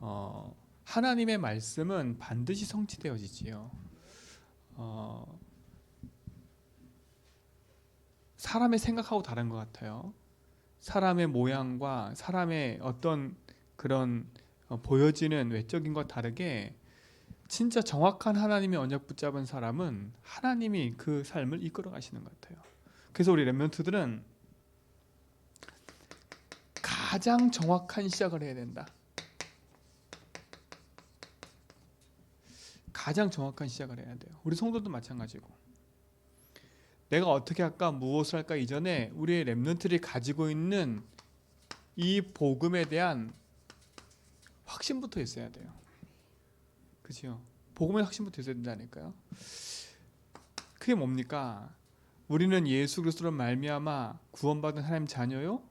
어, 하나님의 말씀은 반드시 성취되어지지요. 어, 사람의 생각하고 다른 것 같아요. 사람의 모양과 사람의 어떤 그런 어, 보여지는 외적인 것 다르게 진짜 정확한 하나님의 언약 붙잡은 사람은 하나님이 그 삶을 이끌어 가시는 것 같아요. 그래서 우리 렘넌트들은 가장 정확한 시작을 해야 된다. 가장 정확한 시작을 해야 돼요. 우리 성도도 마찬가지고. 내가 어떻게 할까, 무엇을 할까 이전에 우리의 렘넌트들이 가지고 있는 이 복음에 대한 확신부터 있어야 돼요. 그죠? 복음의 확신부터 있어야 된다니까요. 그게 뭡니까? 우리는 예수 그리스도로 말미암아 구원받은 하나님 자녀요.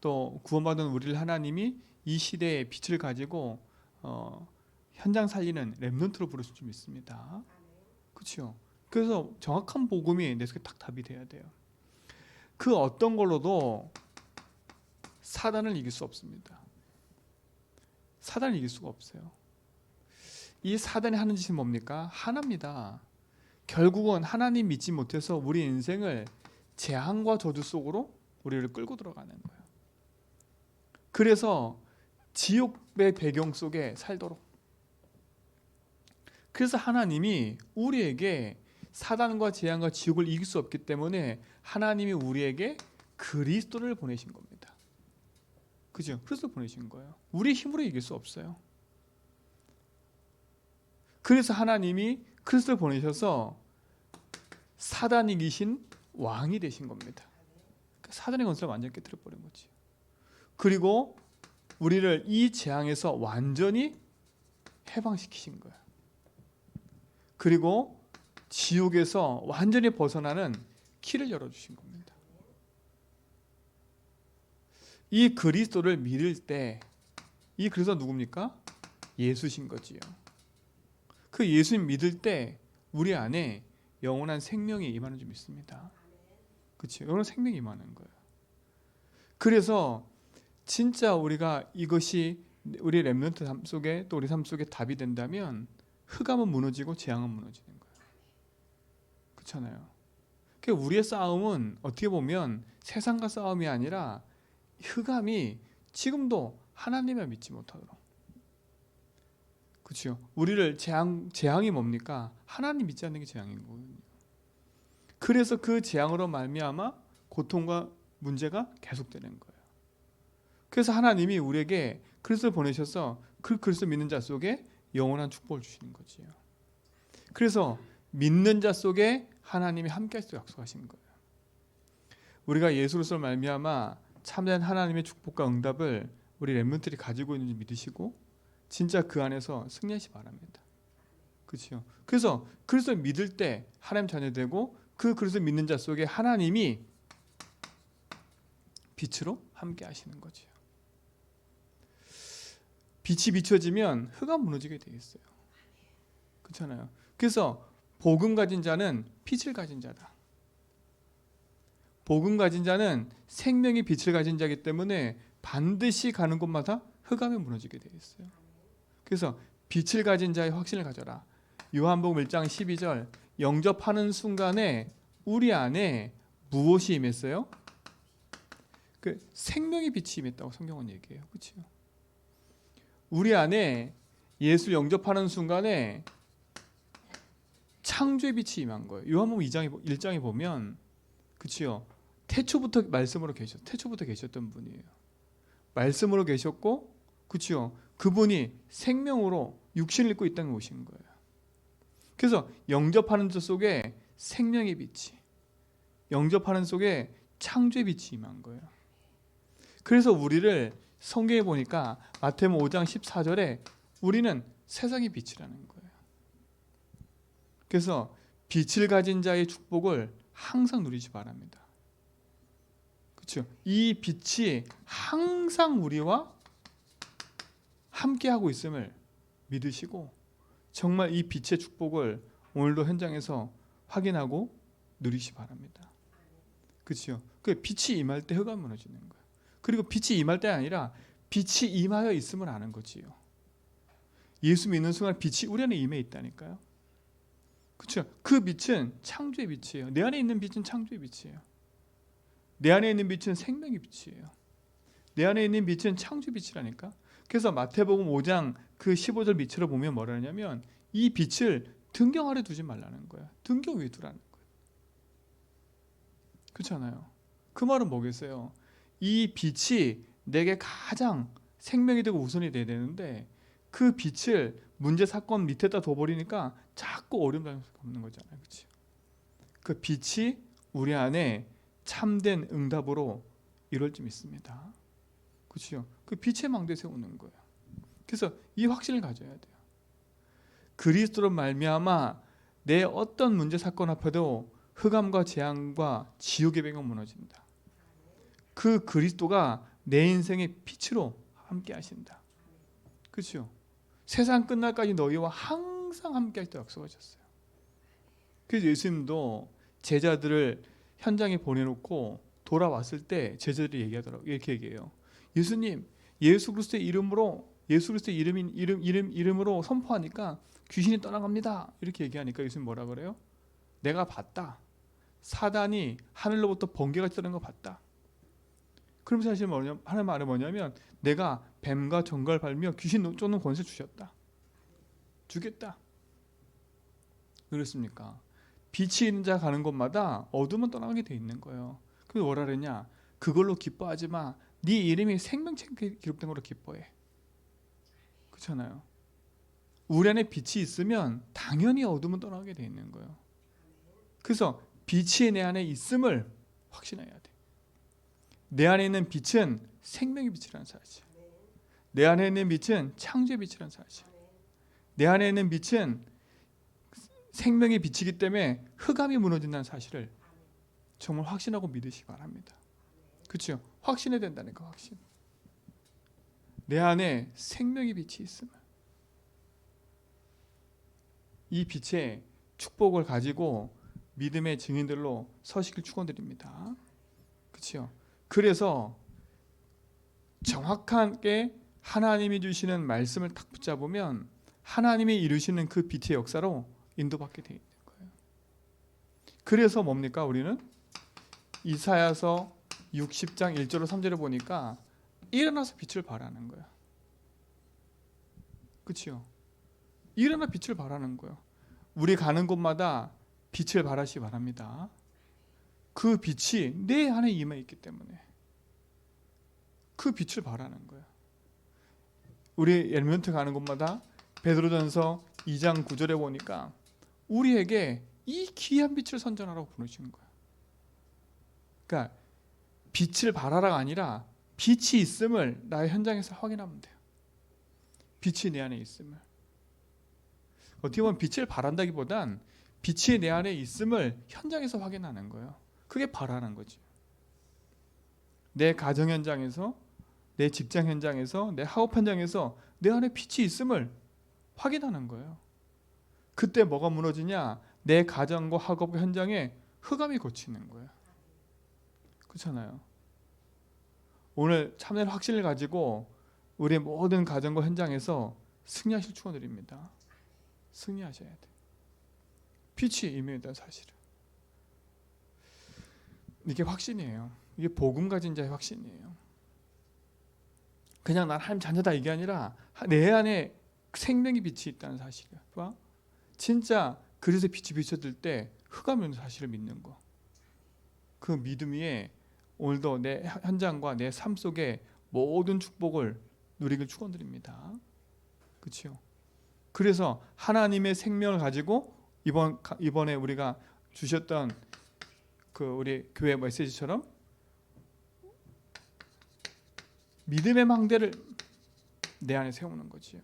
또 구원받은 우리를 하나님이 이 시대의 빛을 가지고 어, 현장 살리는 렘넌트로 부르실 줄 믿습니다. 그렇죠? 그래서 정확한 복음이 내 속에 딱 답이 돼야 돼요. 그 어떤 걸로도 사단을 이길 수 없습니다. 사단을 이길 수가 없어요. 이 사단이 하는 짓이 뭡니까? 하나입니다. 결국은 하나님 믿지 못해서 우리 인생을 재앙과 저주 속으로 우리를 끌고 들어가는 거예요. 그래서 지옥의 배경 속에 살도록. 그래서 하나님이 우리에게 사단과 재앙과 지옥을 이길 수 없기 때문에 하나님이 우리에게 그리스도를 보내신 겁니다. 그죠? 그리스도 보내신 거예요. 우리 힘으로 이길 수 없어요. 그래서 하나님이 그리스도를 보내셔서 사단이 이기신 왕이 되신 겁니다. 그러니까 사단의 건설을 완전히 깨뜨려 버린 거지. 그리고 우리를 이 재앙에서 완전히 해방시키신 거예요. 그리고 지옥에서 완전히 벗어나는 키를 열어주신 겁니다. 이 그리스도를 믿을 때, 이 그리스도 누굽니까? 예수신 거지요. 그 예수님 믿을 때 우리 안에 영원한 생명이 임하는 줄 믿습니다. 그렇죠? 영원한 생명이 임하는 거예요. 그래서 진짜 우리가 이것이 우리 렘넌트 삶 속에 또 우리 삶 속에 답이 된다면 흑암은 무너지고 재앙은 무너지는 거예요. 그렇잖아요. 그 우리의 싸움은 어떻게 보면 세상과 싸움이 아니라 흑암이 지금도 하나님을 믿지 못하도록 그렇죠. 우리를 재앙 재앙이 뭡니까? 하나님 믿지 않는 게 재앙인 거거든요. 그래서 그 재앙으로 말미암아 고통과 문제가 계속되는 거예요. 그래서 하나님이 우리에게 그리스도를 보내셔서 그 그리스도 믿는 자 속에 영원한 축복을 주시는 거지요. 그래서 믿는 자 속에 하나님이 함께 하시도록 약속하신 거예요. 우리가 예수 그리스도를 말미암아 참된 하나님의 축복과 응답을 우리 렘문들이 가지고 있는지 믿으시고 진짜 그 안에서 승리하시 바랍니다. 그렇죠? 그래서 그리스도 믿을 때 하나님 자녀 되고 그 그리스도 믿는 자 속에 하나님이 빛으로 함께 하시는 거죠. 빛이 비춰지면 흙은 무너지게 돼 있어요. 그렇잖아요. 그래서 복음 가진 자는 빛을 가진 자다. 복음 가진 자는 생명의 빛을 가진 자이기 때문에 반드시 가는 곳마다 흑암이 무너지게 돼 있어요. 그래서 빛을 가진 자의 확신을 가져라. 요한복음 1장 12절 영접하는 순간에 우리 안에 무엇이 임했어요? 그 생명의 빛이 임했다고 성경은 얘기해요. 그렇죠? 우리 안에 예수 영접하는 순간에 창조의 빛이 임한 거예요. 요한복음 2장에 1장에 보면 그치요. 태초부터 말씀으로 계셨 태초부터 계셨던 분이에요. 말씀으로 계셨고 그치요. 그분이 생명으로 육신을 입고 있다는 것인 거예요. 그래서 영접하는 자 속에 생명의 빛이 영접하는 속에 창조의 빛이 임한 거예요. 그래서 우리를 성경에 보니까 마태복음 5장 14절에 우리는 세상의 빛이라는 거예요. 그래서 빛을 가진 자의 축복을 항상 누리시 바랍니다. 그렇죠? 이 빛이 항상 우리와 함께 하고 있음을 믿으시고 정말 이 빛의 축복을 오늘도 현장에서 확인하고 누리시 바랍니다. 그렇죠? 그 빛이 임할 때 흑암 무너지는 거예요. 그리고 빛이 임할 때 아니라 빛이 임하여 있음을 아는 거지요. 예수 믿는 순간 빛이 우리 안에 임해 있다니까요. 그렇죠? 그 빛은 창조의 빛이에요. 내 안에 있는 빛은 창조의 빛이에요. 내 안에 있는 빛은 생명의 빛이에요. 내 안에 있는 빛은 창조 빛이라니까. 그래서 마태복음 5장 그 15절 밑으로 보면 뭐라 하냐면 이 빛을 등경 아래 두지 말라는 거야. 등경 위에 두라는 거야. 그렇잖아요. 그 말은 뭐겠어요? 이 빛이 내게 가장 생명이 되고 우선이 돼야 되는데 그 빛을 문제 사건 밑에다 둬버리니까 자꾸 어려움 당할 수 없는 거잖아요. 그렇죠? 그 빛이 우리 안에 참된 응답으로 이룰 줄 믿습니다. 그렇죠? 그 빛의 망대 세우는 거예요. 그래서 이 확신을 가져야 돼요. 그리스도로 말미암아 내 어떤 문제 사건 앞에도 흑암과 재앙과 지옥의 배경 무너진다. 그 그리스도가 내 인생의 빛으로 함께 하신다. 그렇죠? 세상 끝날까지 너희와 항상 함께 하시다 약속하셨어요. 그래서 예수님도 제자들을 현장에 보내놓고 돌아왔을 때 제자들이 얘기하더라고 이렇게 얘기해요. 예수님, 예수 그리스도의 이름으로 예수 그리스도의 이름인 이름 이름 이름으로 선포하니까 귀신이 떠나갑니다. 이렇게 얘기하니까 예수님 뭐라 그래요? 내가 봤다. 사단이 하늘로부터 번개가 뜨는 거 봤다. 그럼 사실 뭐냐 하는 말은 뭐냐면 내가 뱀과 정갈 발며 귀신 쫓는 권세 주셨다. 주겠다. 그렇습니까? 빛이 있는 자 가는 곳마다 어둠은 떠나게 돼 있는 거예요. 그래서 뭐라 그랬냐? 그걸로 기뻐하지 마. 네 이름이 생명책에 기록된 걸로 기뻐해. 그렇잖아요. 우리 안에 빛이 있으면 당연히 어둠은 떠나게 돼 있는 거예요. 그래서 빛이 내 안에 있음을 확신해야 돼. 내 안에 있는 빛은 생명의 빛이라는 사실. 내 안에 있는 빛은 창조의 빛이라는 사실. 내 안에 있는 빛은 생명의 빛이기 때문에 흑암이 무너진다는 사실을 정말 확신하고 믿으시기 바랍니다. 그렇죠? 확신해야 된다는 거 확신. 내 안에 생명의 빛이 있음을. 이 빛의 축복을 가지고 믿음의 증인들로 서시길 축원드립니다. 그렇죠? 그래서 정확하게 하나님이 주시는 말씀을 딱 붙잡으면 하나님이 이루시는 그 빛의 역사로 인도받게 돼 있는 거예요. 그래서 뭡니까 우리는 이사야서 60장 1절로 3절을 보니까 일어나서 빛을 발하는 거야. 그렇죠? 일어나 빛을 발하는 거예요. 우리 가는 곳마다 빛을 발하시 바랍니다. 그 빛이 내 안에 임해 있기 때문에 그 빛을 발하는 거예요. 우리 엘멘트 가는 곳마다 베드로전서 2장 9절에 보니까 우리에게 이 귀한 빛을 선전하라고 부르시는 거예요. 그러니까 빛을 발하라가 아니라 빛이 있음을 나의 현장에서 확인하면 돼요. 빛이 내 안에 있음을. 어떻게 보면 빛을 발한다기보단 빛이 내 안에 있음을 현장에서 확인하는 거예요. 그게 바라는 거지. 내 가정 현장에서, 내 직장 현장에서, 내 학업 현장에서 내 안에 빛이 있음을 확인하는 거예요. 그때 뭐가 무너지냐? 내 가정과 학업 현장에 흑암이 고치는 거예요. 그렇잖아요. 오늘 참된 확신을 가지고 우리 모든 가정과 현장에서 승리하실 축원드립니다. 승리하셔야 돼. 빛이 임해있다는 사실을. 이게 확신이에요. 이게 복음 가진 자의 확신이에요. 그냥 난 하나님 자녀다 이게 아니라 내 안에 생명의 빛이 있다는 사실이야. 봐? 진짜 그래서 빛이 비춰질 때 오는 사실을 믿는 거. 그 믿음 위에 오늘도 내 현장과 내 삶 속에 모든 축복을 누리길 축원드립니다. 그렇죠? 그래서 하나님의 생명을 가지고 이번 이번에 우리가 주셨던 그 우리 교회 메시지처럼 믿음의 망대를 내 안에 세우는 거지요.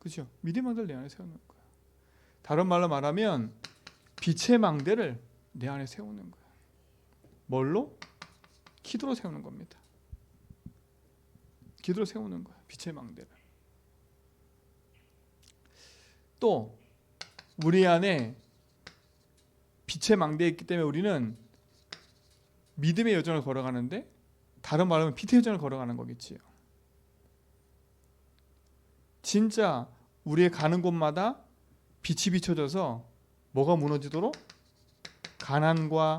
그렇죠? 믿음의 망대를 내 안에 세우는 거야. 다른 말로 말하면 빛의 망대를 내 안에 세우는 거야. 뭘로? 기도로 세우는 겁니다. 기도로 세우는 거야. 빛의 망대를. 또 우리 안에 빛의 망대에 있기 때문에 우리는 믿음의 여정을 걸어가는데 다른 말하면 빛의 여정을 걸어가는 거겠지요. 진짜 우리의 가는 곳마다 빛이 비춰져서 뭐가 무너지도록 가난과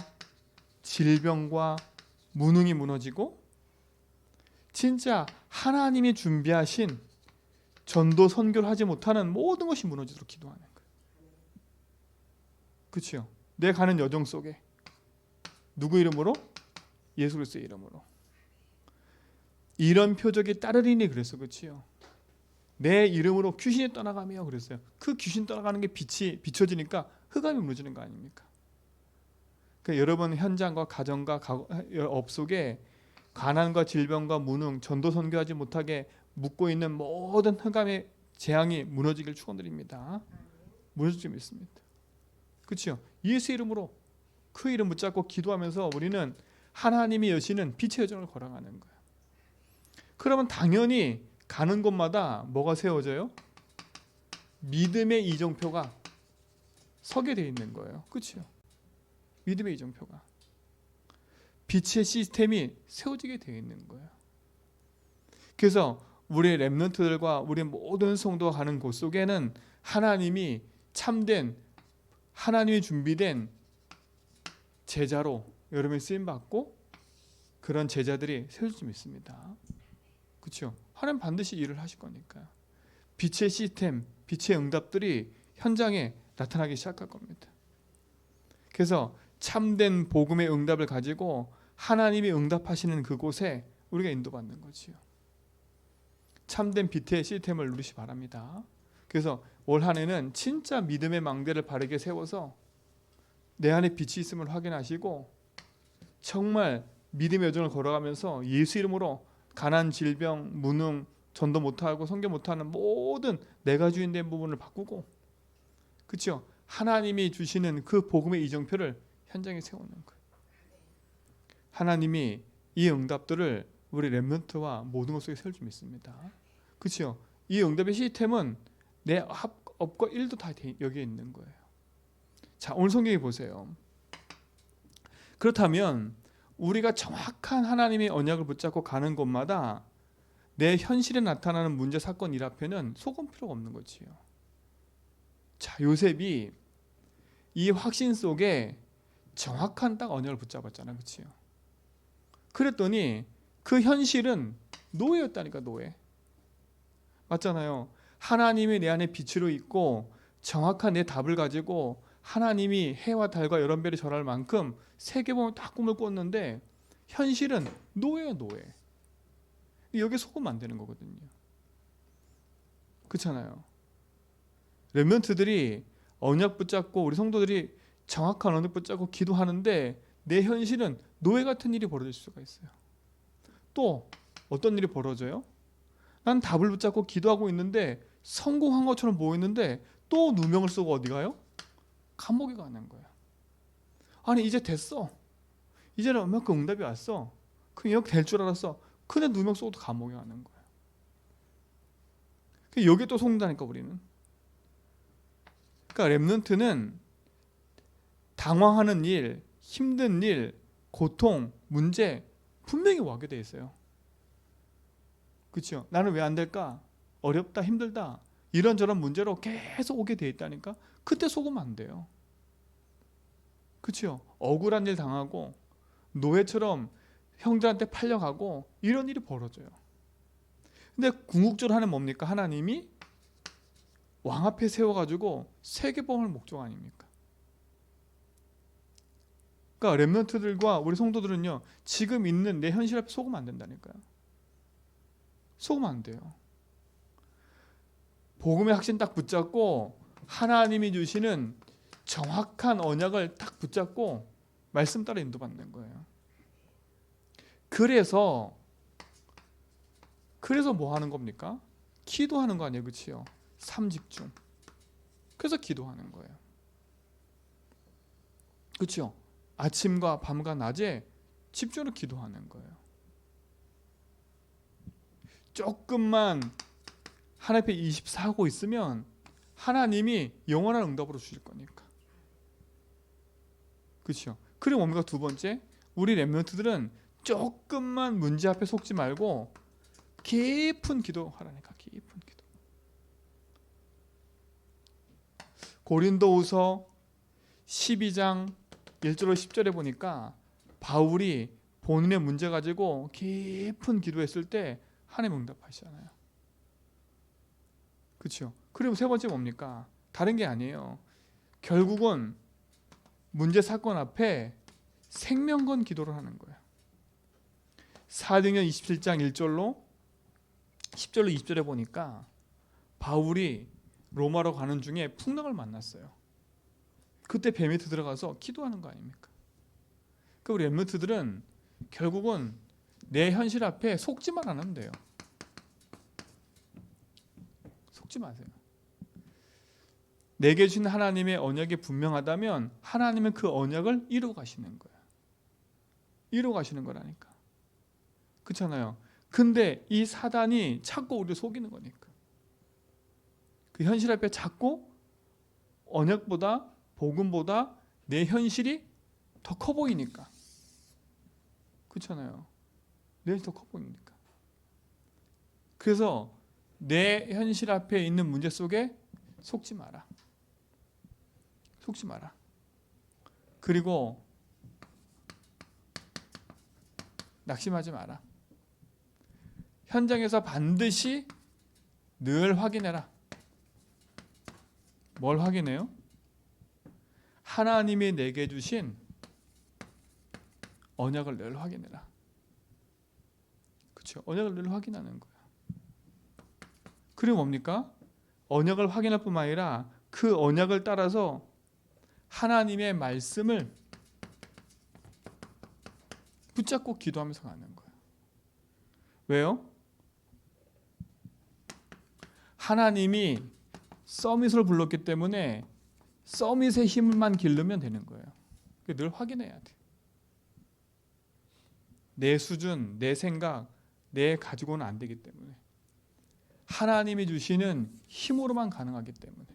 질병과 무능이 무너지고 진짜 하나님이 준비하신 전도 선교를 하지 못하는 모든 것이 무너지도록 기도하는 거예요. 그렇죠? 내 가는 여정 속에 누구 이름으로? 예수 그리스도의 이름으로. 이런 표적이 따르리니 그랬어. 그렇지요? 내 이름으로 귀신이 떠나가며 그랬어요. 그 귀신 떠나가는 게 빛이 비춰지니까 흑암이 무너지는 거 아닙니까? 그러니까 여러분 현장과 가정과 가, 업 속에 가난과 질병과 무능, 전도 선교하지 못하게 묶고 있는 모든 흑암의 재앙이 무너지길 축원드립니다. 무너질 줄 믿습니다. 그렇죠? 예수 이름으로 그 이름 붙잡고 기도하면서 우리는 하나님이 여시는 빛의 여정을 걸어가는 거예요. 그러면 당연히 가는 곳마다 뭐가 세워져요? 믿음의 이정표가 서게 돼 있는 거예요. 그렇죠? 믿음의 이정표가 빛의 시스템이 세워지게 되어 있는 거예요. 그래서 우리 렘넌트들과 우리 모든 성도가 가는 곳 속에는 하나님이 참된 하나님이 준비된 제자로 여러분이 쓰임 받고 그런 제자들이 세울 수 있습니다. 그렇죠? 하나님 반드시 일을 하실 거니까요. 빛의 시스템, 빛의 응답들이 현장에 나타나기 시작할 겁니다. 그래서 참된 복음의 응답을 가지고 하나님이 응답하시는 그곳에 우리가 인도받는 거지요. 참된 빛의 시스템을 누리시 바랍니다. 그래서 올 한해는 진짜 믿음의 망대를 바르게 세워서 내 안에 빛이 있음을 확인하시고 정말 믿음의 여정을 걸어가면서 예수 이름으로 가난, 질병, 무능, 전도 못하고 성교 못하는 모든 내가 주인된 부분을 바꾸고 그렇죠? 하나님이 주시는 그 복음의 이정표를 현장에 세우는 거예요. 하나님이 이 응답들을 우리 렘넌트와 모든 것 속에 세울 줄 믿습니다. 그렇죠? 이 응답의 시스템은 내 업과 일도 다 여기에 있는 거예요. 자, 오늘 성경에 보세요. 그렇다면 우리가 정확한 하나님의 언약을 붙잡고 가는 곳마다 내 현실에 나타나는 문제 사건 일 앞에는 속은 필요가 없는 거지요. 자, 요셉이 이 확신 속에 정확한 딱 언약을 붙잡았잖아요. 그렇지요? 그랬더니 그 현실은 노예였다니까 노예. 맞잖아요. 하나님이 내 안에 빛으로 있고 정확한 내 답을 가지고 하나님이 해와 달과 여러 별이 절할 만큼 세계 보면 딱 꿈을 꿨는데 현실은 노예야 노예. 여기 속으면 안 되는 거거든요. 그렇잖아요. 렘런트들이 언약 붙잡고 우리 성도들이 정확한 언약 붙잡고 기도하는데 내 현실은 노예 같은 일이 벌어질 수가 있어요. 또 어떤 일이 벌어져요? 난 답을 붙잡고 기도하고 있는데 성공한 것처럼 보이는데 또 누명을 쓰고 어디 가요? 감옥에 가는 거야. 아니 이제 됐어. 이제는 얼마큼 응답이 왔어. 그 여기 될줄 알았어. 근데 누명 쓰고도 감옥에 가는 거야. 여기 또 속는다니까 우리는. 그러니까 렘넌트는 당황하는 일, 힘든 일, 고통, 문제 분명히 와게 돼 있어요. 그렇죠? 나는 왜 안 될까? 어렵다, 힘들다. 이런저런 문제로 계속 오게 돼 있다니까. 그때 속으면 안 돼요. 그렇죠? 억울한 일 당하고 노예처럼 형들한테 팔려가고 이런 일이 벌어져요. 근데 궁극적으로 하는 뭡니까? 하나님이 왕 앞에 세워가지고 세계보험을 목적 아닙니까? 그러니까 렘넌트들과 우리 성도들은요 지금 있는 내 현실 앞에 속으면 안 된다니까요. 속으면 안 돼요. 복음의 확신 딱 붙잡고 하나님이 주시는 정확한 언약을 딱 붙잡고 말씀 따라 인도받는 거예요. 그래서 그래서 뭐 하는 겁니까? 기도하는 거 아니에요, 그렇지요? 삼집중. 그래서 기도하는 거예요. 그렇죠? 아침과 밤과 낮에 집중으로 기도하는 거예요. 조금만 하나님 앞에 24하고 있으면 하나님이 영원한 응답으로 주실 거니까. 그렇죠? 그리고 뭡니까 두 번째? 우리 렘넌트들은 조금만 문제 앞에 속지 말고 깊은 기도하라니까 깊은 기도. 고린도후서 12장 1절로 10절에 보니까 바울이 본인의 문제 가지고 깊은 기도했을 때 하나님 응답하시잖아요. 그렇죠? 그리고 세 번째 뭡니까? 다른 게 아니에요. 결국은 문제 사건 앞에 생명건 기도를 하는 거예요. 사도행전 27장 1절로 10절로 20절에 보니까 바울이 로마로 가는 중에 풍랑을 만났어요. 그때 배 밑에 들어가서 기도하는 거 아닙니까? 그 우리 엠무트들은 결국은 내 현실 앞에 속지만 않으면 돼요. 속지 마세요. 내게 주신 하나님의 언약이 분명하다면 하나님은 그 언약을 이루어 가시는 거예요. 이루어 가시는 거라니까. 그렇잖아요. 근데 이 사단이 자꾸 우리를 속이는 거니까. 그 현실 앞에 자꾸 언약보다 복음보다 내 현실이 더 커 보이니까. 그렇잖아요. 내 현실이 더 커 보이니까. 그래서 내 현실 앞에 있는 문제 속에 속지 마라. 속지 마라. 그리고 낙심하지 마라. 현장에서 반드시 늘 확인해라. 뭘 확인해요? 하나님이 내게 주신 언약을 늘 확인해라. 그렇죠? 언약을 늘 확인하는 거야. 그리고 뭡니까? 언약을 확인할 뿐만 아니라 그 언약을 따라서 하나님의 말씀을 붙잡고 기도하면서 가는 거예요. 왜요? 하나님이 서밋을 불렀기 때문에 서밋의 힘만 기르면 되는 거예요. 늘 확인해야 돼. 내 수준, 내 생각, 내 가지고는 안 되기 때문에 하나님이 주시는 힘으로만 가능하기 때문에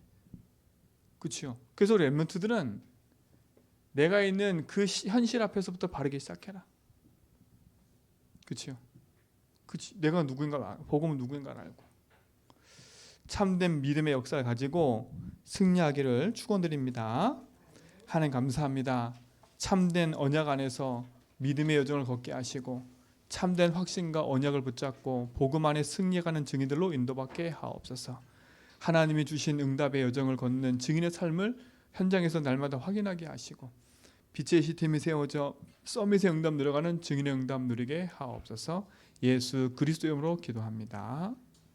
그렇죠. 그래서 우리 랩런트들은 내가 있는 그 시- 현실 앞에서부터 바르게 시작해라. 그렇죠. 그치. 내가 누구인가 복음은 누구인가를 알고 참된 믿음의 역사를 가지고 승리하기를 축원드립니다. 하나님 감사합니다. 참된 언약 안에서 믿음의 여정을 걷게 하시고 참된 확신과 언약을 붙잡고 복음 안에 승리해가는 증인들로 인도받게 하옵소서. 하나님이 주신 응답의 여정을 걷는 증인의 삶을 현장에서 날마다 확인하게 하시고 빛의 시스템이 세워져 서밋의 응답 늘어가는 증인의 응답 누리게 하옵소서. 예수 그리스도 이름으로 기도합니다.